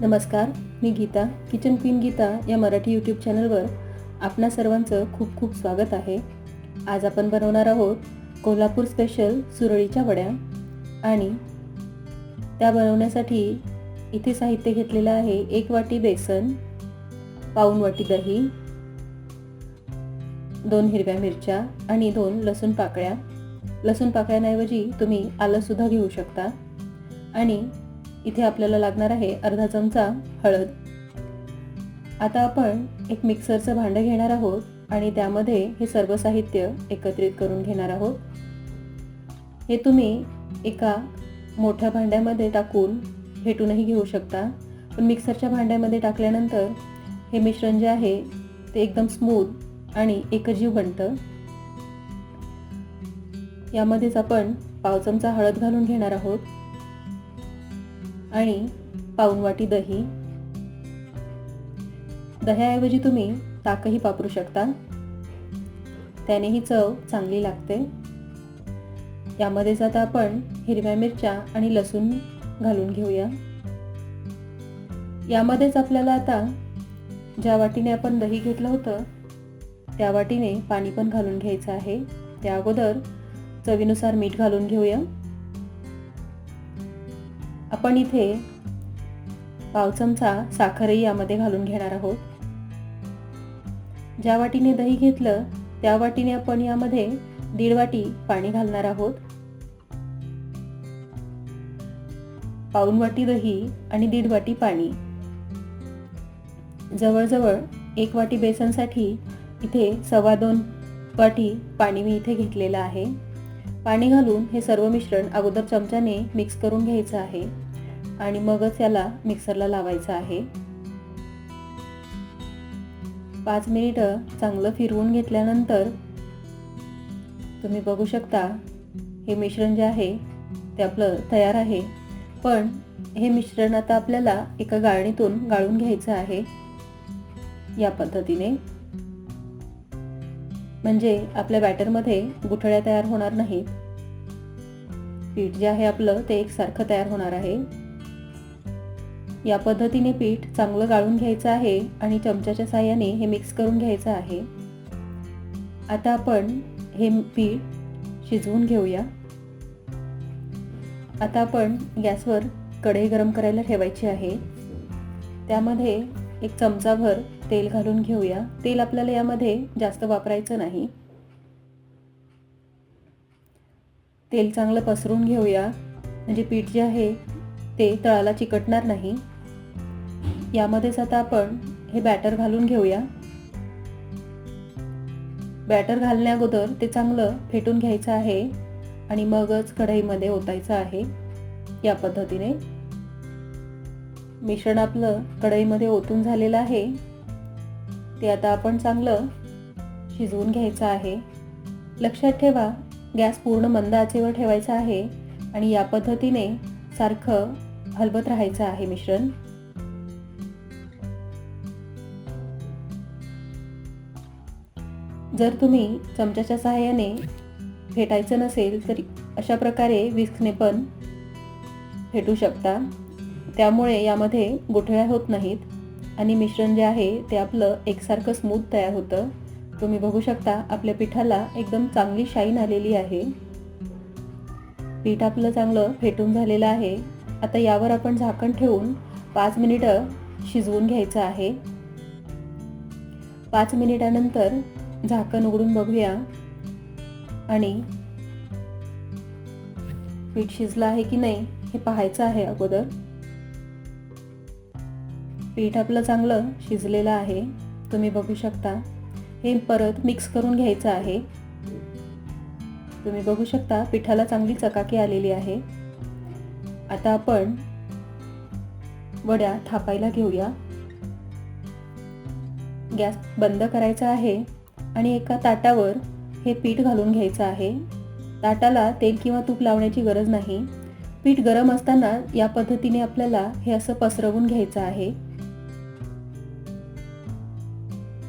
नमस्कार मी Geeta kitchen queen Geeta या मराठी यूट्यूब चॅनलवर आपणा सर्वांचं खूप खूप स्वागत आहे. आज आपण बनवणार आहोत कोल्हापूर स्पेशल सुरळीच्या वड्या आणि त्या बनवण्यासाठी इथे साहित्य घेतलेलं आहे एक वाटी बेसन पाऊन वाटी दही दोन हिरव्या मिरच्या आणि दोन लसूण पाकळ्या. लसूण पाकळ्यांऐवजी तुम्ही आलंसुद्धा घेऊ शकता. आणि इथे आपल्याला लागणार आहे अर्धा चमचा हळद. आता आपण एक मिक्सरचं भांडं घेणार आहोत आणि त्यामध्ये हे सर्व साहित्य एकत्रित करून घेणार आहोत. हे तुम्ही एका मोठ्या भांड्यामध्ये टाकून फेटूनही घेऊ शकता. पण मिक्सरच्या भांड्यामध्ये टाकल्यानंतर हे मिश्रण जे आहे ते एकदम स्मूथ आणि एकजीव बनतं. यामध्येच आपण पाव चमचा हळद घालून घेणार आहोत. आणि पाऊनवाटी दही. दह्याऐवजी तुम्ही ताकही वापरू शकता. त्यानेही चव चांगली लागते. यामध्येच आता आपण हिरव्या मिरच्या आणि लसूण घालून घेऊया. यामध्येच आपल्याला आता ज्या वाटीने आपण दही घेतलं होतं त्या वाटीने पाणी पण घालून घ्यायचं आहे. त्या अगोदर चवीनुसार मीठ घालून घेऊया. आपण इथे पाव चमचा साखरही यामध्ये घालून घेणार आहोत. ज्या वाटीने दही घेतलं त्या वाटीने आपण यामध्ये दीड वाटी पाणी घालणार आहोत. पाऊन वाटी दही आणि दीड वाटी पाणी. जवळजवळ एक वाटी बेसनसाठी इथे सव्वा दोन वाटी पाणी मी इथे घेतलेलं आहे. पाणी घालून हे सर्व मिश्रण अगोदर चमच्याने मिक्स करून घ्यायचं आहे. आणि मगच याला मिक्सरला लावायचं आहे. पाच मिनिटं चांगलं फिरवून घेतल्यानंतर तुम्ही बघू शकता हे मिश्रण जे आहे ते आपलं तयार आहे. पण हे मिश्रण आता आपल्याला एका गाळणीतून गाळून घ्यायचं आहे. या पद्धतीने. म्हणजे आपल्या बॅटरमध्ये गुठळ्या तयार होणार नाहीत. पीठ जे आहे आपलं ते एकसारखं तयार होणार आहे. या पद्धतीने पीठ चांगलं गाळून घ्यायचं आहे आणि चमच्याच्या साह्याने हे मिक्स करून घ्यायचं आहे. आता आपण हे पीठ शिजवून घेऊया. आता आपण गॅसवर कढई गरम करायला ठेवायची आहे. त्यामध्ये एक चमचाभर तेल घालून घेऊया. तेल आपल्याला यामध्ये जास्त वापरायचं नाही. तेल चांगलं पसरून घेऊया. म्हणजे पीठ जे आहे ते तळाला चिकटणार नाही. यामध्येच आता आपण हे बॅटर घालून घेऊया. बॅटर घालण्या अगोदर ते चांगलं फेटून घ्यायचं आहे आणि मगच कढईमध्ये ओतायचं आहे या पद्धतीने. मिश्रण आपलं कढईमध्ये ओतून झालेलं आहे. ते आता आपण चांगलं शिजवून घ्यायचं आहे. लक्षात ठेवा गॅस पूर्ण मंद आचेवर ठेवायचा आहे आणि या पद्धतीने सारखं हलवत राहायचं आहे मिश्रण. जर तुम्ही चमच्याच्या सहाय्याने फेटायचं नसेल तर अशा प्रकारे विस्कने पण फेटू शकता. त्यामुळे यामध्ये गुठळ्या होत नाहीत. आणि मिश्रण जे आहे ते आपलं एकसारखं स्मूथ तयार होतं. तुम्ही बघू शकता आपल्या पिठाला एकदम चांगली शाईन आलेली आहे. पीठ आपलं चांगलं फेटून झालेलं आहे. आता यावर आपण झाकण ठेवून पाच मिनिटं शिजवून घ्यायचं आहे. पाच मिनिटानंतर झाकण उघडून बघूया. आणि पीठ शिजलं आहे की नाही हे पाहायचं आहे अगोदर. पीठ आपलं चांगलं शिजलेलं आहे. तुम्ही बघू शकता. हे परत मिक्स करून घ्यायचं आहे. तुम्ही बघू शकता पिठाला चांगली चकाकी आलेली आहे. आता आपण वड्या थापायला घेऊया. गॅस बंद करायचा आहे आणि एका ताटावर हे पीठ घालून घ्यायचं आहे. ताटाला तेल किंवा तूप लावण्याची गरज नाही. पीठ गरम असताना या पद्धतीने आपल्याला हे असं पसरवून घ्यायचं आहे.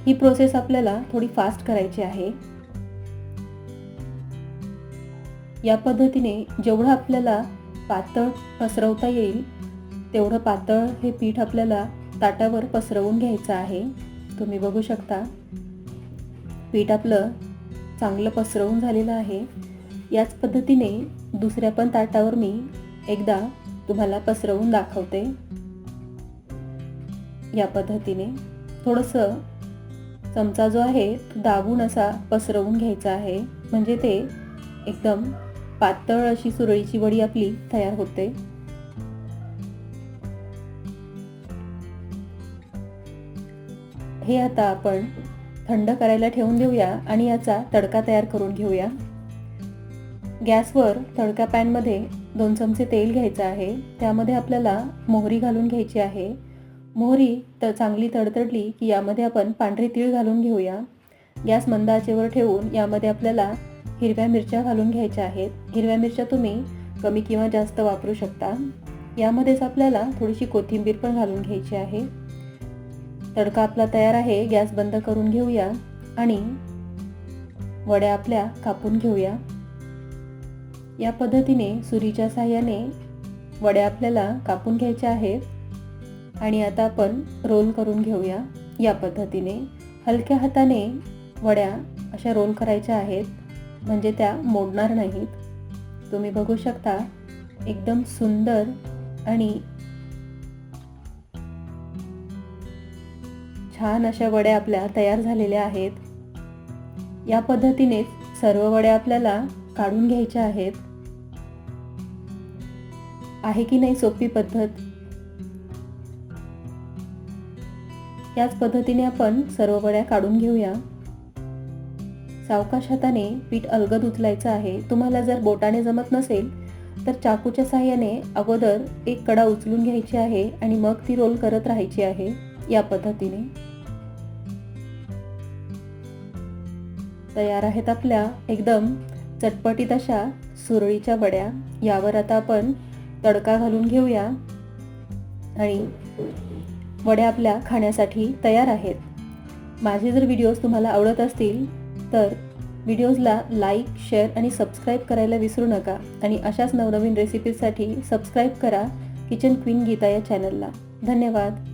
ही प्रोसेस आपल्याला थोडी फास्ट करायची आहे. या पद्धतीने जेवढं आपल्याला पातळ पसरवता येईल तेवढं पातळ हे पीठ आपल्याला ताटावर पसरवून घ्यायचं आहे. तुम्ही बघू शकता. पीठ आपलं चांगलं पसरवून झालेलं आहे. याच पद्धतीने दुसऱ्या पण ताटावर मी एकदा तुम्हाला पसरवून दाखवते. या पद्धतीने थोडंसं चमचा जो आहे तो दाबून असा पसरवून घ्यायचा आहे. म्हणजे ते एकदम पातळ अशी सुरळीची वडी आपली तयार होते. हे आता आपण थंड करायला ठेवून देऊया आणि याचा तडका तयार करून घेऊया. गॅसवर तडका पॅनमध्ये दोन चमचे तेल घ्यायचं आहे. त्यामध्ये आपल्याला मोहरी घालून घ्यायची आहे. मोहरी तर चांगली तडतडली की यामध्ये आपण पांढरे तीळ घालून घेऊया. गॅस मंद आचेवर ठेवून यामध्ये आपल्याला हिरव्या मिरच्या घालून घ्यायच्या आहेत. हिरव्या मिरच्या तुम्ही कमी किंवा जास्त वापरू शकता. यामध्येच आपल्याला थोडीशी कोथिंबीर पण घालून घ्यायची आहे. तडका आपला तयार आहे गॅस बंद करून घेऊया आणि वड्या आपल्या कापून घेऊया. या पद्धतीने सुरीच्या साह्याने वड्या आपल्याला कापून घ्यायच्या आहेत. आणि आता आपण रोल करून घेऊया या पद्धतीने. हलक्या हाताने वड्या अशा रोल करायच्या आहेत म्हणजे त्या मोडणार नाहीत. तुम्ही बघू शकता एकदम सुंदर आणि छान अशा वड्या आपल्या तयार झालेल्या आहेत. या पद्धतीनेच सर्व वड्या आपल्याला काढून घ्यायच्या आहेत. आहे की नाही सोपी पद्धत? याच पद्धतीने आपण सर्व वड्या काढून घेऊया. सावकाश हाताने पीठ अलगद उचलायचं आहे. तुम्हाला जर बोटाने जमत नसेल तर चाकूच्या साह्याने अगोदर एक कडा उचलून घ्यायची आहे आणि मग ती रोल करत राहायची आहे या पद्धतीने. तयार आहेत आपल्या एकदम चटपटीत अशा सुरळीच्या वड्या. यावर आता आपण तडका घालून घेऊया. आणि वड्या आपल्या खाण्यासाठी तयार आहेत. माझे जर व्हिडिओज तुम्हाला आवडत असतील तर व्हिडिओजला लाईक शेअर आणि सबस्क्राईब करायला विसरू नका. आणि अशाच नवनवीन रेसिपीजसाठी सबस्क्राईब करा किचन क्वीन गीता या चॅनलला धन्यवाद.